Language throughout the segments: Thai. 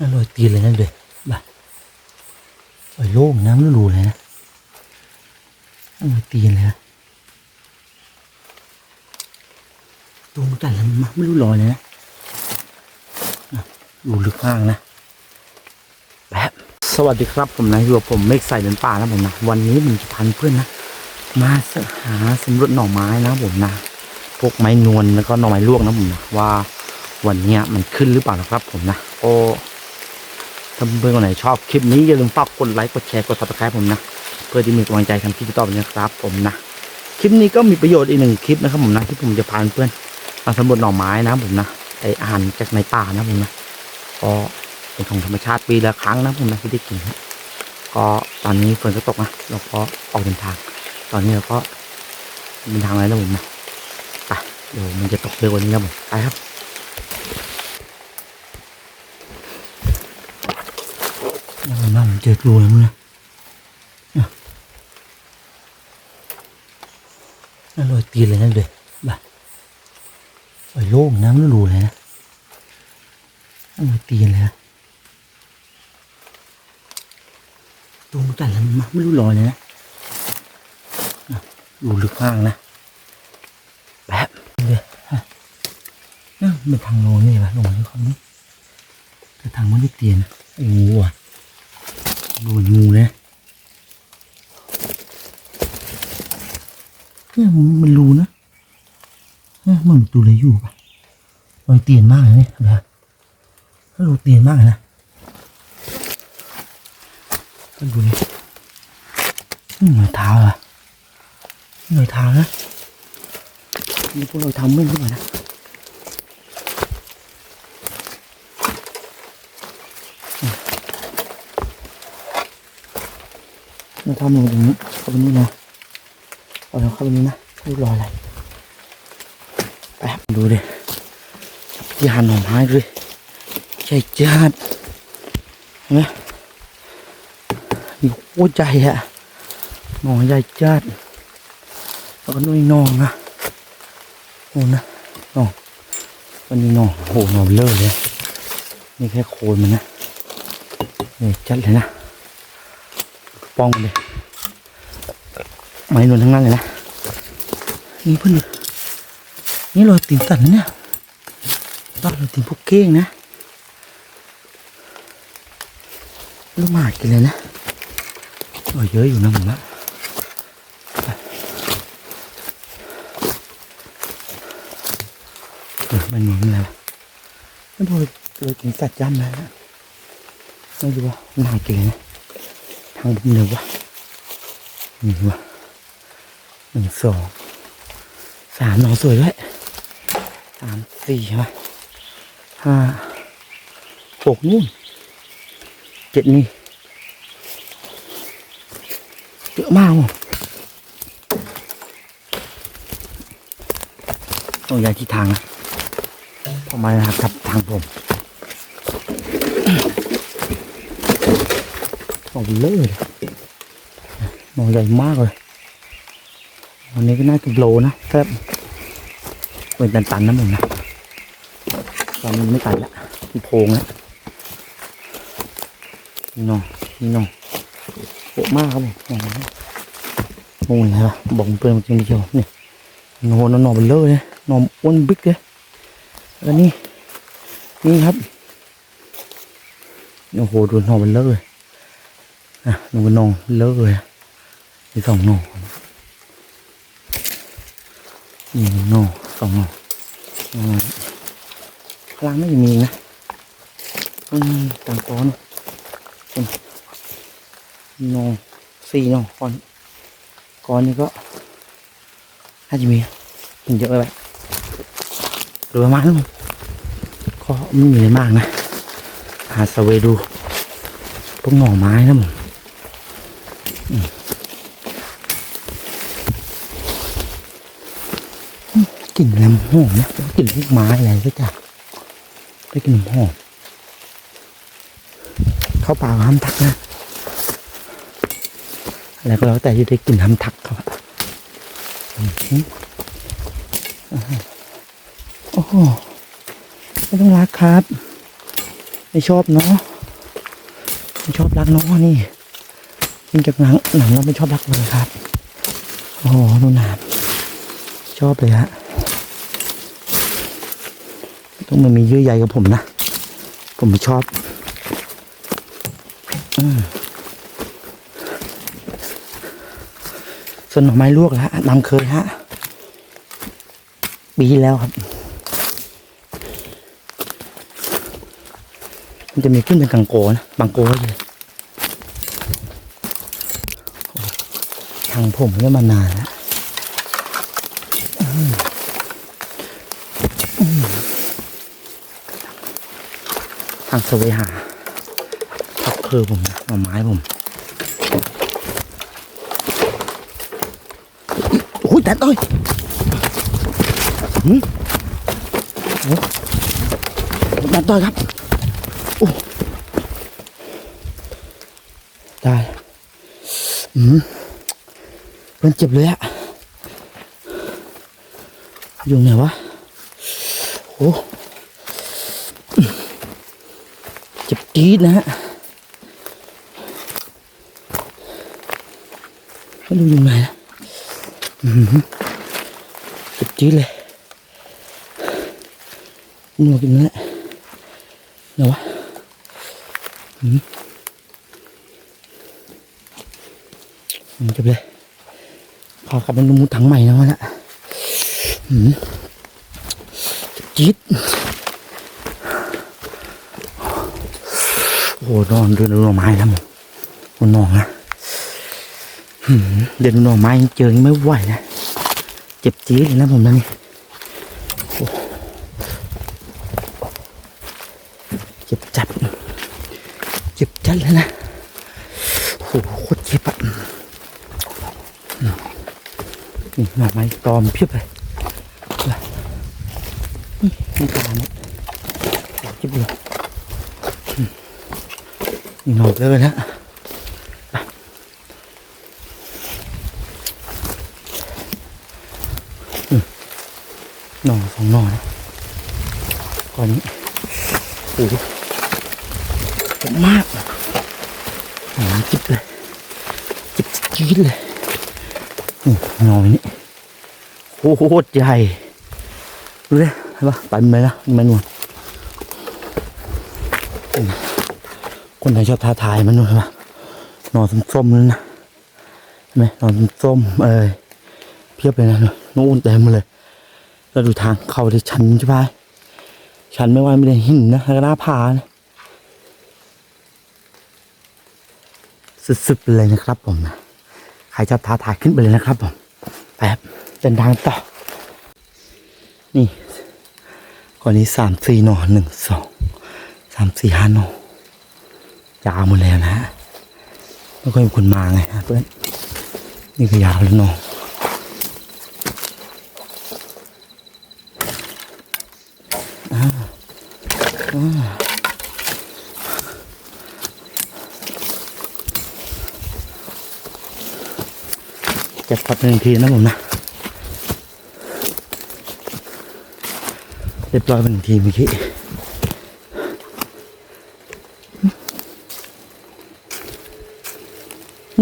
น่าลอยตีนเลยนั่นเลยบ่าลอยโล่งน้ำรูเลยนะน่าลอยตีนเลยนะตัวมันกันแล้วมันไม่รู้ลอยเลยนะอยู่ลึกมากนะแบบสวัสดีครับผมนะอยู่กับผมเมฆใส่เดินป่านะผมนะวันนี้ผมจะพันเพื่อนนะมาหาสำรวจหน่อไม้นะผมนะพวกไม้นวลแล้วก็หน่อไม้ลวกนะผมนะว่าวันนี้มันขึ้นหรือเปล่านะครับผมนะโอ้ ถ้าเพื่อนคนไหนชอบคลิปนี้อย่าลืมฝากกดไลค์กดแชร์กดซับสไครต์ผมนะ เพื่อที่มีกำลังใจทำคลิปต่อไปนะครับผมนะคลิปนี้ก็มีประโยชน์อีกหนึ่งคลิปนะครับผมนะที่ผมจะพาเพื่อนมาสำรวจหน่อไม้นะผมนะไออาหารจากในป่านะผมนะก็เป็นของธรรมชาติปีละครั้งนะผมนะที่ได้กินนะก็ตอนนี้ฝนก็ตกนะเราก็ออกเดินทาง ตอนนี้เราก็เดินทางอะไรแล้วผมนะไปเดี๋ยวมันจะตกเร็วกว่านี้ครับผมไปครับยังไงบ้าง เจอรูแล้วมึงนะเนี่ยน่าลอยตีนเลยนั่นเลยบ่าลอยโล่งน้ำไม่รูเลยนะน่าลอยตีนเลยนะตัวมันกันแล้วมันไม่รู้ลอยเลยนะอยู่ลึกมากนะแบบเลยฮะนั่นเป็นทางโน้นนี่ปะลงมาที่เขานี่แต่ทางมันไม่เตียนนะไอ้งูอะ ดูงูเลยเนี่ยมันรูนะเนี่ยมันตัวอะไรอยู่ปะมันเตียนมากเลยเนี่ยแบบถ้ารูเตียนมากนะก็ดูนี่นี่เหมือนเท้าอะหน่วยทานะนี่พวกเราทำไม่รู้ป่ะนะ เราทำลงตรงนี้เข้าไปนี่นะเอาเราเข้าไปนี่นะไม่รออะไรแป๊บดูดิที่หันหน่อไม้เลยใหญ่จัดเห็นไหมนี่โคตรใหญ่อะหน่อใหญ่จัดแล้วก็นุ่ยนองนะโอ้นะนองวันนี้นองโอ้หนองเลอเลยนี่แค่โคนมันนะเนี่ยจัดเลยนะ ป้องเลยไม้นวลทั้งนั้นเลยนะนี่เพื่อนนี่รอยตีนตัดนะเนี่ยรอยตีนพวกเก้งนะลูกหมากกินเลยนะรอยเยอะอยู่นะผมนะมันหนุนแล้วมันโดนเลยกินสัตว์ย่ำแล้วนะไม่รู้ว่ามันหากินเลยนะ ทางบุญเลยวะหนี่งวะหนึ่งสองสามหนอสวยด้วยสามสี่ใช่ไหมห้าหกนู่นเจ็ดนี่เยอะมากว่ะต้องย้ายที่ทางนะทำไมนะครับทางผม โอ้เลื่อยหน่อใหญ่มากเลยวันนี้ก็น่าจะโลนะแทบเป็นตันๆนะมึงนะตอนนี้ไม่ตันละที่โพงแล้วนี่น้องนี่น้องโหมากครับผมโอ้โหอะไรวะบอกเพื่อนจริงเชียวนี่นอนหนอเป็นเลอะเลยนอนอ้วนบิ๊กเลยแล้วนี่นี่ครับโอ้โหดูนอนเลอะเลย อะดูนองเลอะเลยมีสองน่อนี่น่อสองนออ่าข้างล่างไม่มีนะอืมต่างก้อนน่อสี่น่อก้อนก้อนนี้ก็น่าจะมีกินเยอะไปหรือประมาณนั้นก็ไม่มีอะไรมากนะ หาสเวดูพวกหน่อไม้นะมึงอืมอืม กลิ่นอะไรหอมนะกลิ่นพวกไม้อะไรก็จะได้กลิ่นหอมเข้าป่าห้ามทักนะอะไรก็แล้วแต่ที่ได้กลิ่นห้ามทักเขาอะอืมอ่าโอ้โหไม่ต้องรักครับ ไม่ชอบเนาะไม่ชอบรักเน้องนี่ยิงจากหนังหนังเราไม่ชอบรักเลยครับ โอ้โหนูนานชอบเลยฮะ ต้องมันมีเยื่อใยกับผมนะ ผมไม่ชอบอส่วนหน่อไม้ลวกแล้วนำเคยฮะ ปีแล้วครับ มันจะมีขึ้นเป็นกังโกนะบางโกเลยทางผมก็มานานแล้วอืมอืม ทางสวยหาพักเครือผมหน่อไม้ผมโอ้ยแต่เอ้ยหืมโอ้แต่ต่อยครับได้อืมมันเจ็บเลยอะอยู่ไหนวะโอ้เจี๊ดนะฮะไม่รู้อยู่ไหนะอืมเจ็บจี๊ดเลยหนวกอยู่นั่นแหละไหนวะอืมเก็บเลยพอกลับเป็นมุดถังใหม่แล้วนะอืมจี๊ดโอ้โห นอนเดินดูหน่อไม้แล้วมึงมันนอนนะอืมเดินดูหน่อไม้เจอไม่ไหวนะเจ็บจี๊ดเลยนะผมนะนี่เจ็บจัดเจ็บจัดเลยนะโหโคตรเจ็บอะนี่หน่อไม้ตอมเพียบเลยนี่มีตาเนี่ยจิบเลย นี่หนอกเลยนะไปอืมหน่อสองหน่อนะก่อนนี้โอ้โหเจ็บมากหนอจิบเลยจิบจี๊ดเลยนี่หน่อยนี่โอ้โหใหญ่ดูดิเห็นปะไปมันเลยนะมันนวลอืม คนไหนชอบท้าทายมันนวลเห็นปะนอนส้มๆนั่นนะไหมนอนส้มเอ้ยเพียบเลยนะนู่นเต็มเลยแล้วดูทางเข้าที่ชันใช่ปะชันไม่ว่าไม่ได้หินนะแล้วก็หน้าผานะสุดๆเลยนะครับผมนะใครชอบท้าทายขึ้นไปเลยนะครับผมไปครับเดินทางต่อ นี่ก่อนนี้สามสี่หนอหนึ่งสองสามสี่ห้าหนอ ยาวหมดแล้วนะฮะไม่ค่อยมีคนมาไงเพื่อนนี่ก็ยาวแล้วหนออ่าอ่าเก็บพัดหนึ่งทีนะผมนะเรียบร้อยไปหนึ่งทีเมื่อกี้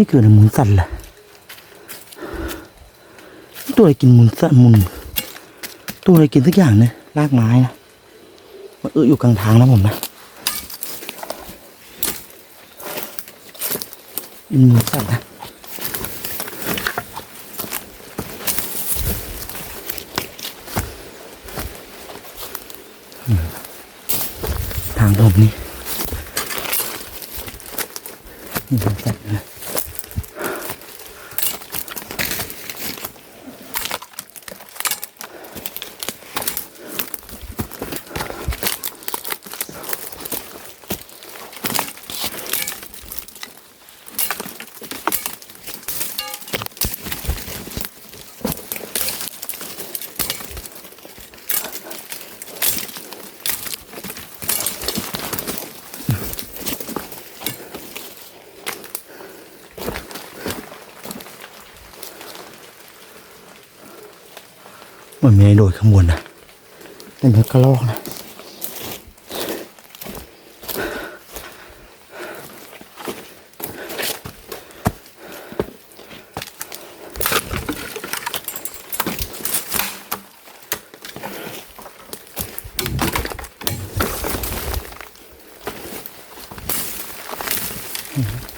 นี่คืออะไรหมุนสั่นเหรอตัวอะไรกินหมุนสั่นหมุน ตัวอะไรกินสักอย่างเนี่ยรากไม้นะมันเอออยู่กลางทางนะผมนะมันหมุนสั่นนะทางผมนี่นี่ผมจัดนะ มันมีอะไโดดข้างบนนะนี่เมันกระลอกนะอืม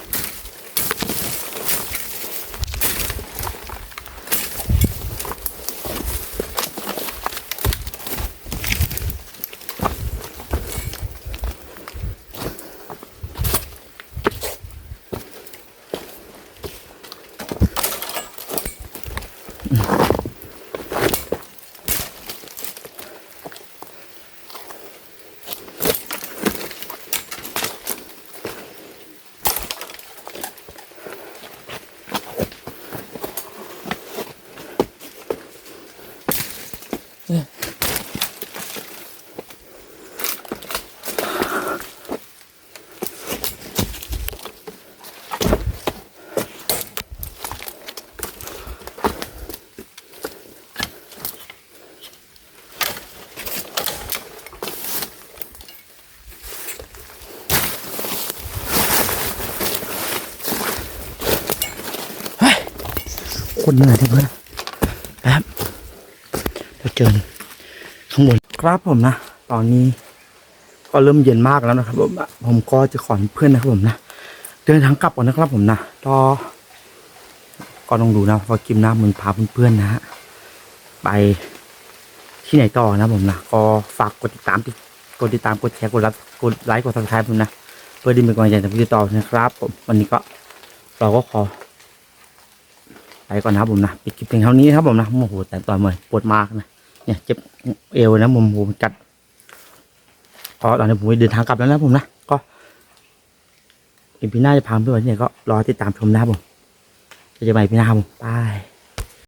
Mm-hmm. นเหนื่อยที่เพื่อนแป๊บเราเจอข้างบนครับผมนะ ตอนนี้ก็เริ่มเย็นมากแล้วนะครับผมผมก็จะขอเพื่อนนะครับผมนะ เดินทางกลับก่อนนะครับผมนะก็ก็ต้องดูนะพอกิมนะมันพาเพื่อนๆนะฮะไปที่ไหนต่อนะผมนะก็ฝากกดติดตามติดกดติดตามกดแชร์กดรับกดไลค์กดซับสไครป์ผมนะ เพื่อที่เป็นกำลังใจในวิดีโอต่อนะครับ ผมวันนี้ก็เราก็ขอ ไปก่อนนะผมนะปิดคลิปเพียงเท่านี้นะครับผมนะโอ้โหแต่ต่อยเมื่อยปวดมากนะเนี่ยเจ็บเอวนะผมผมกัดพอตอนนี้ผมเดินทางกลับแล้วนะผมนะก็อีพีหน้าจะพาเพื่อนเนี่ยก็รอติดตามชมนะครับผมจะไปพีหน้าครับผมบาย